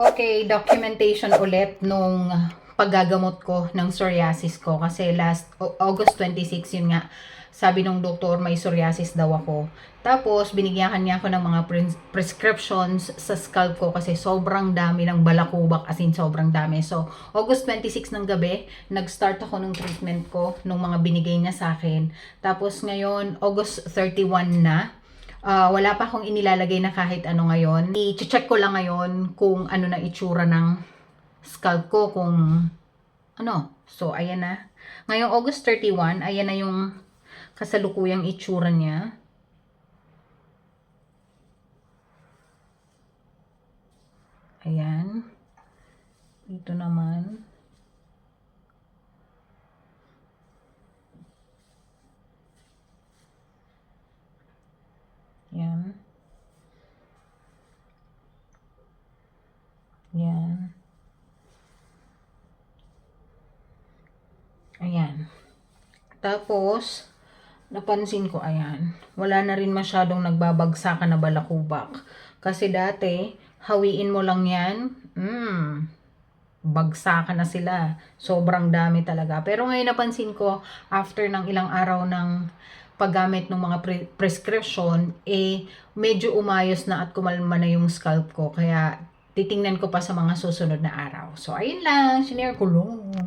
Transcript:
Okay, documentation ulit nung paggagamot ko ng psoriasis ko kasi last Au- August 26 yun nga sabi nung doktor may psoriasis daw ako. Tapos binigyan niya ako ng mga pres- prescriptions sa scalp ko kasi sobrang dami ng balakubak as in sobrang dami. So August 26 ng gabi, nag-start ako ng treatment ko nung mga binigay niya sa akin. Tapos ngayon August 31 na. Ah, wala pa akong inilalagay na kahit ano ngayon. I-check ko lang ngayon kung ano na itsura ng scalp ko, kung ano. So, ayan na. Ngayong August 31, ayan na yung kasalukuyang itsura niya. Ayan. Dito naman. Yan. Yan. Ayan. Tapos, napansin ko, ayan, wala na rin masyadong nagbabagsakan na balakubak. Kasi dati, hawiin mo lang yan, mm, bagsakan na sila. Sobrang dami talaga. Pero ngayon napansin ko, after ng ilang araw ng paggamit ng mga pre- prescription, eh, medyo umayos na at kumalma na yung scalp ko. Kaya, titingnan ko pa sa mga susunod na araw. So, ayun lang. Sinare ko lang.